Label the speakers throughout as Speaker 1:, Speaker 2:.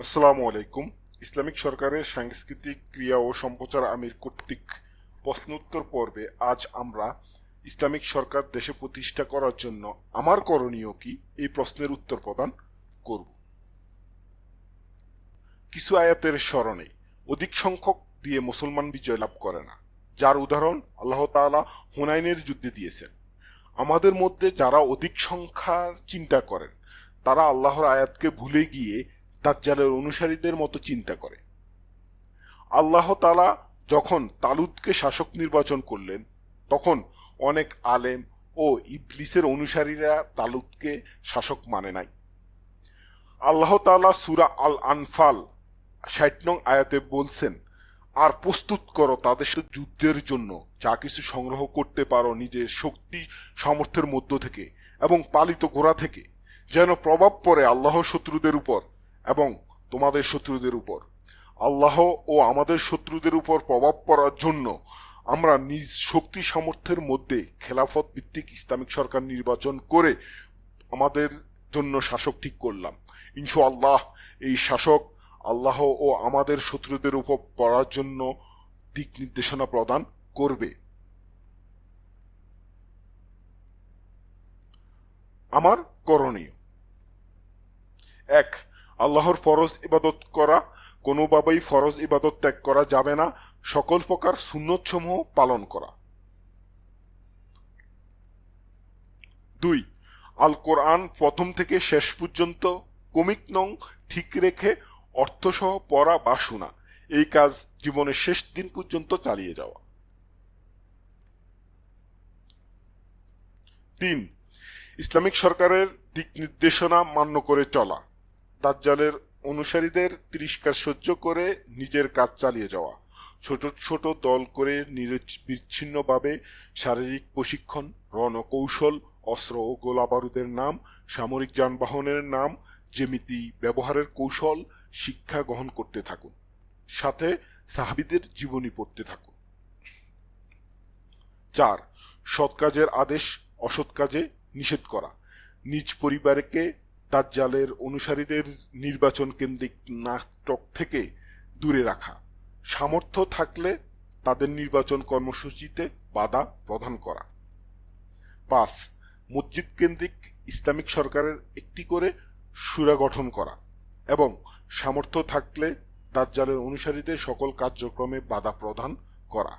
Speaker 1: আসসালামু আলাইকুম। ইসলামিক সরকারের সাংস্কৃতিক ক্রিয়া ও সম্প্রচার আমির কর্তৃক প্রশ্নোত্তর পর্বে আজ আমরা ইসলামিক সরকার দেশে প্রতিষ্ঠা করার জন্য আমার করণীয় কি এই প্রশ্নের উত্তর প্রদান করব। কিছু আয়াতের স্মরণে অধিক সংখ্যক দিয়ে মুসলমান বিজয় লাভ করে না, যার উদাহরণ আল্লাহ তাআলা হুনাইনের যুদ্ধে দিয়েছেন। আমাদের মধ্যে যারা অধিক সংখ্যার চিন্তা করেন, তারা আল্লাহর আয়াতকে ভুলে গিয়ে দাজ্জালের অনুসারীদের মতো চিন্তা করে। আল্লাহ তালা যখন তালুদকে শাসক নির্বাচন করলেন, তখন অনেক আলেম ও ইবলিসের অনুসারীরা তালুদকে শাসক মানে নাই। আল্লাহ তালা সুরা আল আনফাল ষাট নং আয়াতে বলছেন, আর প্রস্তুত করো তাদের সাথে যুদ্ধের জন্য। যা কিছু সংগ্রহ করতে পারো নিজের শক্তি, সামর্থ্যের মধ্য থেকে এবং পালিত ঘোড়া থেকে। যেন প্রভাব পড়ে আল্লাহ শত্রুদের উপর। এবং তোমাদের শত্রুদের উপর। আল্লাহ ও আমাদের শত্রুদের উপর প্রভাব পড়ার জন্য আমরা নিজ শক্তি সামর্থ্যের মধ্যে খেলাফত ভিত্তিক ইসলামিক সরকার নির্বাচন করে আমাদের জন্য শাসক ঠিক করলাম। ইনশু আল্লাহ এই শাসক আল্লাহ ও আমাদের শত্রুদের উপর পড়ার জন্য দিক নির্দেশনা প্রদান করবে। আমার করণীয়। এক আল্লাহর ফরজ ইবাদত করা কোনোভাবেই ফরজ ইবাদত ত্যাগ করা যাবে না। সকল প্রকার সুন্নতসমূহ পালন করা। দুই আল কোরআন প্রথম থেকে শেষ পর্যন্ত কমিক নং ঠিক রেখে অর্থসহ পড়া বা শোনা। এই কাজ জীবনের শেষ দিন পর্যন্ত চালিয়ে যাওয়া। তিন, ইসলামিক সরকারের দিক নির্দেশনা মান্য করে চলা। দাজ্জালের অনুসারীদের তিরস্কার সহ্য করে নিজের কাজ চালিয়ে যাওয়া। ছোট ছোট দল করে বিচ্ছিন্নভাবে শারীরিক প্রশিক্ষণ, রণকৌশল, অস্ত্র ও গোলাবারুদের নাম, সামরিক যানবাহনের নাম যেমিতি ব্যবহারের কৌশল, শিক্ষা গ্রহণ করতে থাকুন। সাথে সাহাবিদের জীবনী পড়তে থাকুন। চার, সৎ কাজের আদেশ, অসৎ কাজে নিষেধ করা। নিজ পরিবারকে দাজ্জালের অনুসারীদের নির্বাচন কেন্দ্রিক নাটক থেকে দূরে রাখা। সামর্থ্য থাকলে তাদের নির্বাচন কর্মসূচিতে বাধা প্রদান করা। পাঁচ, মসজিদ কেন্দ্রিক ইসলামিক সরকারের একটি করে সুরা গঠন করা এবং সামর্থ্য থাকলে দাজ্জালের অনুসারীদের সকল কার্যক্রমে বাধা প্রদান করা।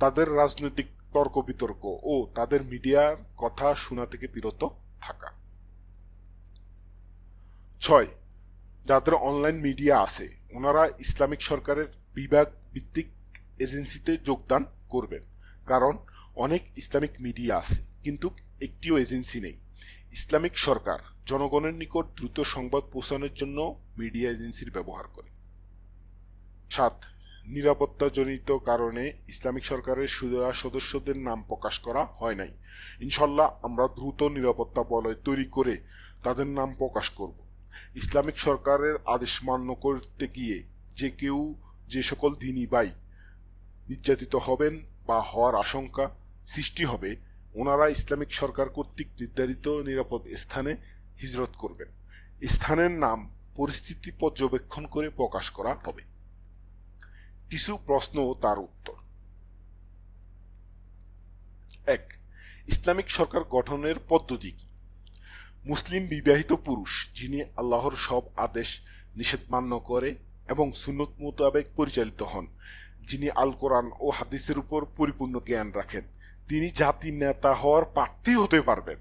Speaker 1: তাদের রাজনৈতিক তর্ক বিতর্ক ও তাদের মিডিয়ার কথা শোনা থেকে বিরত থাকা। ছয়, যাদের অনলাইন মিডিয়া আছে, ওনারা ইসলামিক সরকারের বিভাগ ভিত্তিক এজেন্সিতে যোগদান করবেন। কারণ অনেক ইসলামিক মিডিয়া আছে, কিন্তু একটিও এজেন্সি নেই। ইসলামিক সরকার জনগণের নিকট দ্রুত সংবাদ পৌঁছানোর জন্য মিডিয়া এজেন্সির ব্যবহার করে। সাত, নিরাপত্তাজনিত কারণে ইসলামিক সরকারের সুদরা সদস্যদের নাম প্রকাশ করা হয় নাই। ইনশাল্লাহ আমরা দ্রুত নিরাপত্তা বলয় তৈরি করে তাদের নাম প্রকাশ করব। ইসলামিক সরকারের আদেশ মান্য করতে গিয়ে যে কেউ যে সকল দিনই বাই নির্যাতিত হবেন বা হওয়ার আশঙ্কা সৃষ্টি হবে, ওনারা ইসলামিক সরকার কর্তৃক নির্ধারিত নিরাপদ স্থানে হিজরত করবেন। স্থানের নাম পরিস্থিতি পর্যবেক্ষণ করে প্রকাশ করা হবে। কিছু প্রশ্ন তার উত্তর। এক, ইসলামিক সরকার গঠনের পদ্ধতি কি? মুসলিম বিবাহিত পুরুষ, যিনি আল্লাহর সব আদেশ নিষেধ মান্য করে এবং সুন্নত মোতাবেক পরিচালিত হন, যিনি আল কোরআন ও হাদিসের উপর পরিপূর্ণ জ্ঞান রাখেন, তিনি জাতির নেতা হওয়ার প্রার্থী হতে পারবেন।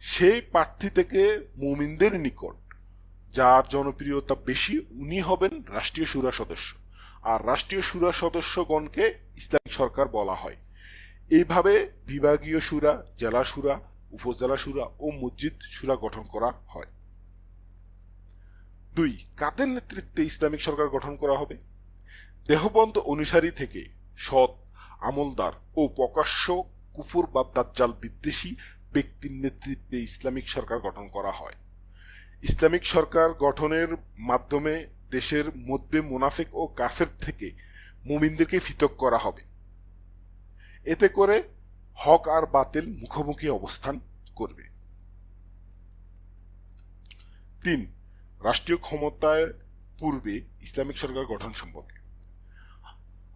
Speaker 1: সেই প্রার্থী থেকে মুমিনদের নিকট, যার জনপ্রিয়তা বেশি, উনি হবেন রাষ্ট্রীয় সুরা সদস্য। আর রাষ্ট্রীয় সুরা সদস্যগণকে ইসলামিক সরকার বলা হয়। এইভাবে বিভাগীয় সুরা, জেলা সুরা উপজেলা সুরা ও মসজিদ সুরা গঠন করা হয়। দুই, কাদের নেতৃত্বে ইসলামিক সরকার গঠন করা হবে? দেহবন্ধ অনুসারী থেকে সৎ, আমলদার ও প্রকাশ্য কুফুর বা দাজ্জাল বিদ্বেষী ব্যক্তির নেতৃত্বে ইসলামিক সরকার গঠন করা হয়। ইসলামিক সরকার গঠনের মাধ্যমে দেশের মধ্যে মুনাফিক ও কাফের থেকে মুমিনদেরকে পৃথক করা হবে। এতে করে হক আর বাতিল মুখোমুখি অবস্থান করবে। তিন, রাষ্ট্রীয় ক্ষমতায় পূর্বে ইসলামিক সরকার গঠন সম্পর্কে।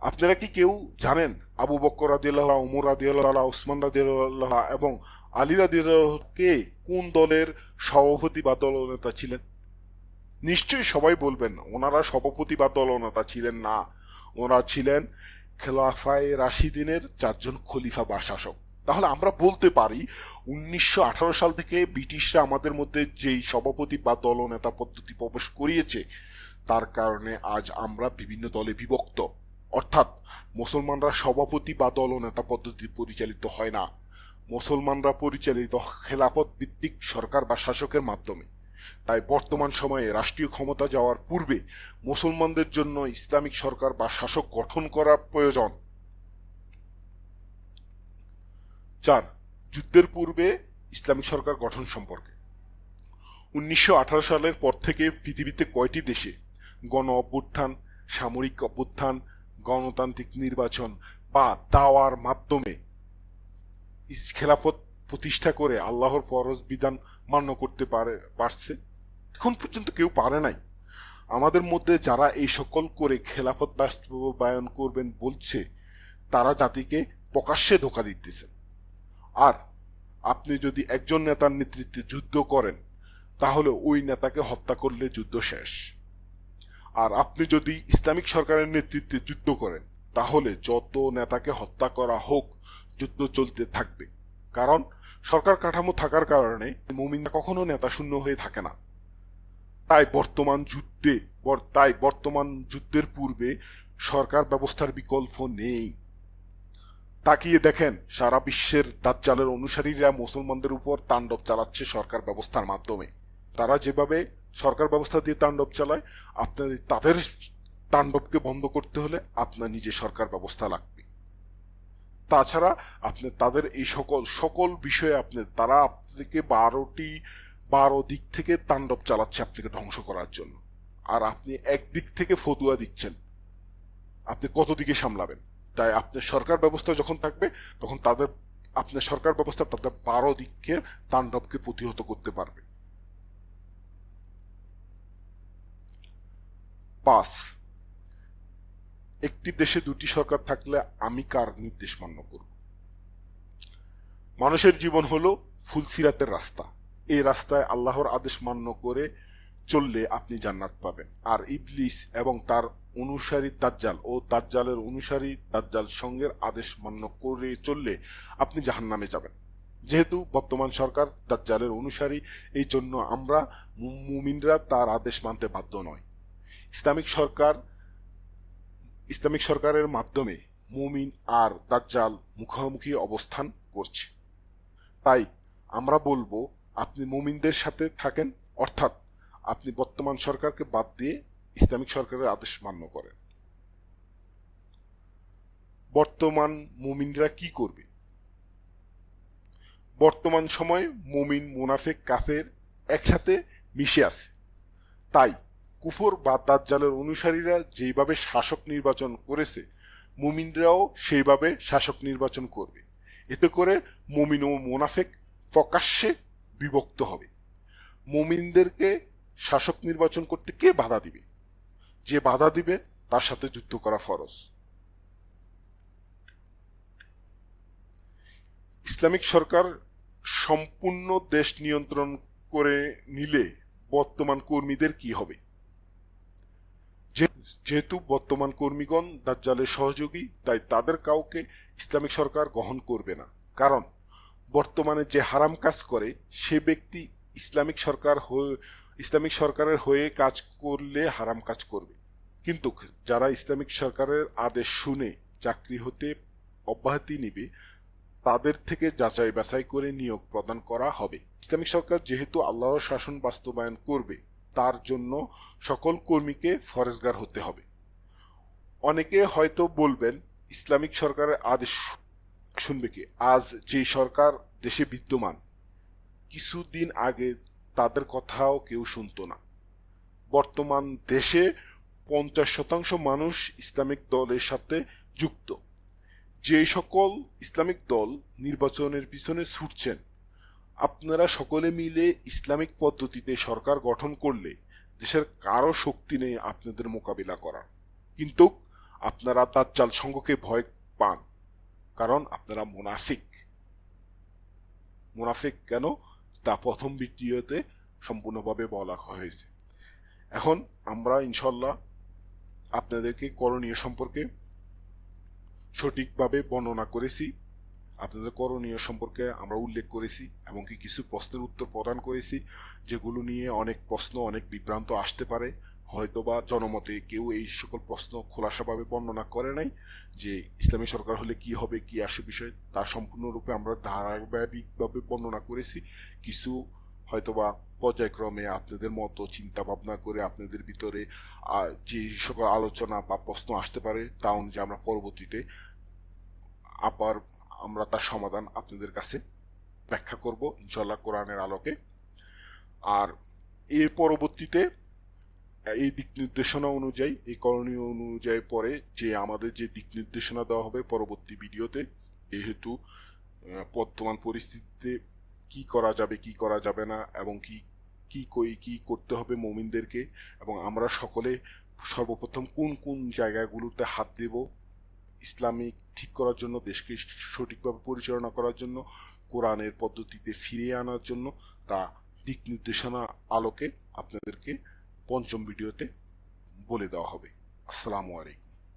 Speaker 1: আপনারা কি কেউ জানেন আবু বক্কর রাদিয়াল্লাহ উমর রাদিয়াল্লাহ উসমান রাদিয়াল্লাহ এবং আলী রাদিয়াল্লাহ কে কোন দলের সভাপতি বা দলনেতা ছিলেন? নিশ্চয়ই সবাই বলবেন, ওনারা সভাপতি বা দলনেতা ছিলেন না। ওনারা ছিলেন খেলাফায় রাশিদিনের চারজন খলিফা বা শাসক তাহলে আমরা বলতে পারি, উনিশশো আঠারো সাল থেকে ব্রিটিশরা আমাদের মধ্যে যেই সভাপতি বা দলনেতা পদ্ধতি প্রবেশ করিয়েছে, তার কারণে আজ আমরা বিভিন্ন দলে বিভক্ত। অর্থাৎ মুসলমানরা সভাপতি বা দলনেতা পদ্ধতি পরিচালিত হয় না। মুসলমানরা পরিচালিত খেলাফত ভিত্তিক সরকার বা শাসকের মাধ্যমে। তাই বর্তমান সময়ে রাষ্ট্রীয় ক্ষমতা যাওয়ার পূর্বে মুসলমানদের জন্য ইসলামিক সরকার বা শাসক গঠন করা প্রয়োজন। চার, যুদ্ধের পূর্বে ইসলামিক সরকার গঠন সম্পর্কে। উনিশশো আঠারো সালের পর থেকে পৃথিবীতে কয়টি দেশে গণ অভ্যুত্থান, সামরিক অভ্যুত্থান, গণতান্ত্রিক নির্বাচন বা দাওয়ার মাধ্যমে খেলাফত প্রতিষ্ঠা করে আল্লাহর ফরজ বিধান মান্য করতে পারে, পারছে, এখন পর্যন্ত কেউ পারে নাই। আমাদের মধ্যে যারা এই সকল করে খেলাফত বাস্তবায়ন করবেন বলছে, তারা জাতিকে প্রকাশ্যে ধোকা দিতেছে। আর আপনি যদি একজন নেতার নেতৃত্বে যুদ্ধ করেন, তাহলে ওই নেতাকে হত্যা করলে যুদ্ধ শেষ। আর আপনি যদি ইসলামিক সরকারের নেতৃত্বে যুদ্ধ করেন, তাহলে যত নেতাকে হত্যা করা হোক, যুদ্ধ চলতে থাকবে। কারণ সরকার কাঠামো থাকার কারণে মুমিনরা কখনো নেতা শূন্য হয়ে থাকে না। তাই বর্তমান যুদ্ধে তাই বর্তমান যুদ্ধের পূর্বে সরকার ব্যবস্থার বিকল্প নেই। তাকিয়ে দেখেন, সারা বিশ্বের দাজ্জালের অনুসারীরা মুসলমানদের উপর তাণ্ডব চালাচ্ছে সরকার ব্যবস্থার মাধ্যমে। তারা যেভাবে সরকার ব্যবস্থা দিয়ে তাণ্ডব চালায় আপনার তাদের তাণ্ডবকে বন্ধ করতে হলে আপনার নিজে সরকার ব্যবস্থা লাগবে। তাছাড়া আপনি তাদের এই সকল সকল বিষয়ে আপনি, তারা আপনাকে বারোটি, বারো দিক থেকে তাণ্ডব চালাচ্ছে আপনাকে ধ্বংস করার জন্য। আর আপনি একদিক থেকে ফতুয়া দিচ্ছেন। আপনি কত দিকে সামলাবেন? তাই আপনার সরকার ব্যবস্থা যখন থাকবে, তখন তাদের আপনার সরকার ব্যবস্থা তাদের বারো দিকে তাণ্ডবকে প্রতিহত করতে পারবে। পাঁচ একটি দেশে দুটি সরকার থাকলে আমি কার নির্দেশ মান্য করব? মানুষের জীবন হলো ফুলসিরাতের রাস্তা। এই রাস্তায় আল্লাহর আদেশ মান্য করে চললে আপনি জান্নাত পাবেন। আর ইবলিস এবং তার অনুসারী দাজ্জাল ও দাজ্জালের অনুসারী দাজ্জাল সঙ্গের আদেশ মান্য করে চললে আপনি জাহান্নামে যাবেন। যেহেতু বর্তমান সরকার দাজ্জালের অনুসারী, এই জন্য আমরা মুমিনরা তার আদেশ মানতে বাধ্য নয়। ইসলামিক সরকার ইসলামিক সরকারের মাধ্যমে মুমিন আর দাজ্জাল মুখোমুখি অবস্থান করছে। তাই আমরা বলব, আপনি মুমিনদের সাথে থাকেন, অর্থাৎ আপনি বর্তমান সরকারকে বাদ দিয়ে ইসলামিক সরকারের আদেশ মান্য করেন। বর্তমান মুমিনরা কি করবে? বর্তমান সময়ে মুমিন, মুনাফেক, কাফের একসাথে মিশে আছে। তাই কুফর বা দাজ্জালের অনুসারীরা যেইভাবে শাসক নির্বাচন করেছে, মুমিনরাও সেইভাবে শাসক নির্বাচন করবে। এতে করে মুমিন ও মোনাফেক প্রকাশ্যে বিভক্ত হবে। মুমিনদেরকে শাসক নির্বাচন করতে কে বাধা দিবে? যে বাধা দিবে, তার সাথে যুদ্ধ করা ফরজ। ইসলামিক সরকার সম্পূর্ণ দেশ নিয়ন্ত্রণ করে নিলে বর্তমান কর্মীদের কি হবে? যেহেতু বর্তমান কর্মীগণ দাজ্জালের সহযোগী, তাই তাদের কাউকে ইসলামিক সরকার গ্রহণ করবে না। কারণ, বর্তমানে যে হারাম কাজ করে, সে ব্যক্তি ইসলামিক সরকার হয়ে, ইসলামিক সরকারের হয়ে কাজ করলে হারাম কাজ করবে। কিন্তু যারা ইসলামিক সরকারের আদেশ শুনে চাকরি হতে অব্যাহতি নিবে, তাদের থেকে যাচাই বাছাই করে নিয়োগ প্রদান করা হবে। ইসলামিক সরকার যেহেতু আল্লাহর শাসন বাস্তবায়ন করবে তার জন্য সকল কর্মীকে ফরেজগার হতে হবে। অনেকে হয়তো বলবেন, ইসলামিক সরকারের আদেশ শুনবে কি? আজ যে সরকার দেশে বিদ্যমান, কিছুদিন আগে তাদের কথাও কেউ শুনতো না। বর্তমান দেশে পঞ্চাশ শতাংশ মানুষ ইসলামিক দলের সাথে যুক্ত। যে সকল ইসলামিক দল নির্বাচনের পিছনে ছুটছেন আপনারা সকলে মিলে ইসলামিক পদ্ধতিতে সরকার গঠন করলে দেশের কারও শক্তি নেই আপনাদের মোকাবিলা করার। কিন্তু আপনারা দাজ্জাল সঙ্গকে ভয় পান, কারণ আপনারা মুনাফিক। মুনাফিক কেন? তা প্রথম ভিডিওতে সম্পূর্ণভাবে বলা হয়েছে। এখন আমরা ইনশাল্লাহ আপনাদেরকে করণীয় সম্পর্কে সঠিকভাবে বর্ণনা করেছি। আপনাদের করণীয় সম্পর্কে আমরা উল্লেখ করেছি এমনকি কিছু প্রশ্নের উত্তর প্রদান করেছি, যেগুলো নিয়ে অনেক প্রশ্ন, অনেক বিভ্রান্ত আসতে পারে। হয়তোবা জনমতে কেউ এই সকল প্রশ্ন খোলাসাভাবে বর্ণনা করে নাই যে ইসলামী সরকার হলে কি হবে, কি আসে বিষয়, তা সম্পূর্ণরূপে আমরা ধারাবাহিকভাবে বর্ণনা করেছি। কিছু হয়তোবা পর্যায়ক্রমে আপনাদের মতো চিন্তা ভাবনা করে আপনাদের ভিতরে যে সকল আলোচনা বা প্রশ্ন আসতে পারে, তা অনুযায়ী আমরা পরবর্তীতে আবার আমরা তার সমাধান আপনাদের কাছে ব্যাখ্যা করব ইনশাল্লাহ কোরআনের আলোকে। আর এর পরবর্তীতে এই দিক নির্দেশনা অনুযায়ী, এই করণীয় অনুযায়ী পরে যে আমাদের যে দিক নির্দেশনা দেওয়া হবে পরবর্তী ভিডিওতে, যেহেতু বর্তমান পরিস্থিতিতে কি করা যাবে, কি করা যাবে না, এবং কি কি কই, কি করতে হবে মমিনদেরকে, এবং আমরা সকলে সর্বপ্রথম কোন কোন জায়গাগুলোতে হাত দেব ইসলামিক ঠিক করার জন্য, দেশকে সঠিকভাবে পরিচালনা করার জন্য, কোরআনের পদ্ধতিতে ফিরিয়ে আনার জন্য তা দিক নির্দেশনা আলোকে আপনাদেরকে পঞ্চম ভিডিওতে বলে দেওয়া হবে। আসসালামু আলাইকুম।